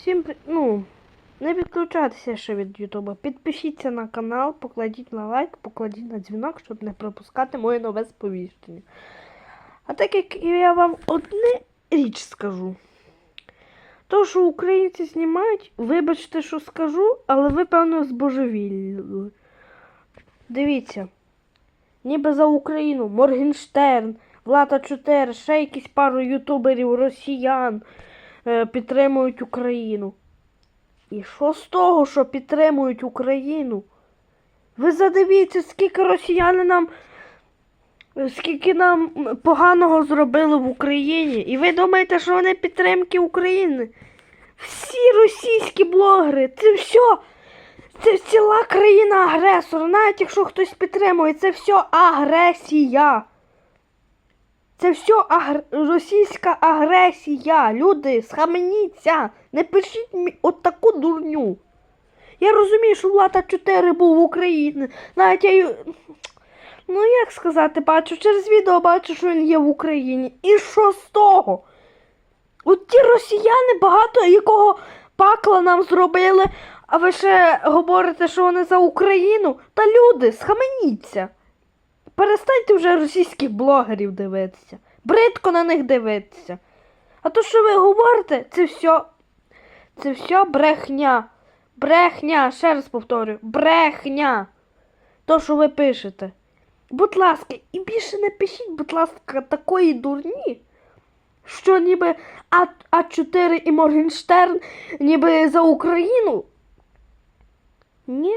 Всім ну, не відключайтеся ще від Ютуба. Підпишіться на канал, покладіть на лайк, покладіть на дзвінок, щоб не пропускати моє нове сповіщення. А так як я вам одне річ скажу. То, що українці знімають, вибачте, що скажу, але ви, певно, збожевілли. Дивіться. Ніби за Україну, Моргенштерн, Влада 4, ще якісь пару ютуберів, росіян підтримують Україну. І що з того, що підтримують Україну? Ви задивіться, скільки росіяни нам, скільки нам поганого зробили в Україні. І ви думаєте, що вони підтримки України? Всі російські блогери, це все. Це ціла країна агресор. Навіть якщо хтось підтримує, це все агресія. Це все агр... російська агресія. Люди, схаменіться. Не пишіть мені от таку дурню. Я розумію, що Влада 4 був в Україні. Навіть я. Ну, як сказати, бачу, через відео бачу, що він є в Україні. І що з того? От ті росіяни багато якого пакла нам зробили, а ви ще говорите, що вони за Україну? Та люди, схаменіться. Перестаньте вже російських блогерів дивитися. Бридко на них дивитися. А то, що ви говорите, це все. Це все брехня. Брехня, ще раз повторюю, брехня. То, що ви пишете. Будь ласка, і більше не пишіть, будь ласка, такої дурні, що ніби А, А4 і Моргенштерн ніби за Україну. Ні.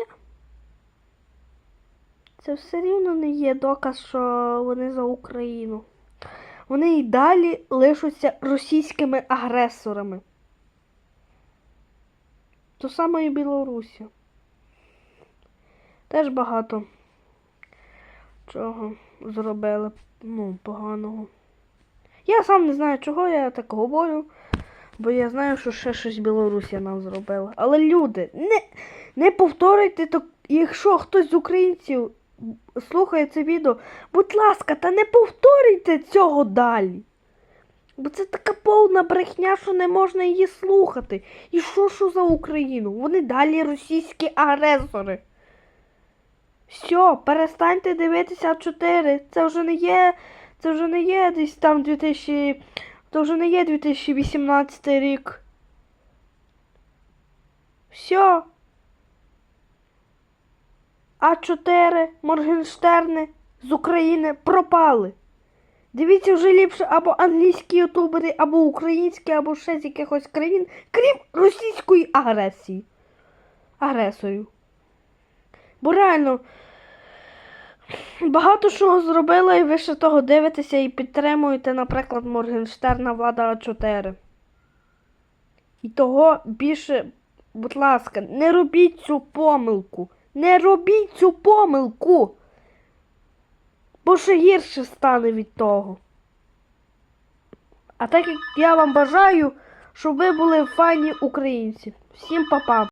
Це все рівно не є доказ, що вони за Україну. Вони і далі лишаться російськими агресорами. То саме і Білорусі. Теж багато чого зробили ну, поганого. Я сам не знаю, чого я так говорю, бо я знаю, що ще щось Білорусія нам зробила. Але люди, не, не повторюйте, то, якщо хтось з українців слухає це відео, будь ласка, та не повторюйте цього далі. Бо це така повна брехня, що не можна її слухати. І що що за Україну? Вони далі російські агресори. Все, перестаньте дивитися 4. Це вже не є. Це вже не є десь там 2000. Це вже не є 2018 рік. Все. А4 Моргенштерни з України пропали. Дивіться вже ліпше або англійські ютубери, або українські, або ще з якихось країн, крім російської агресії. Агресорів. Бо реально багато чого зробила, і ви ще того дивитеся і підтримуєте, наприклад, Моргенштерна Влада А4. І того більше, будь ласка, не робіть цю помилку. Не робіть цю помилку. Бо ще гірше стане від того. А так як я вам бажаю, щоб ви були файні українці. Всім па-па.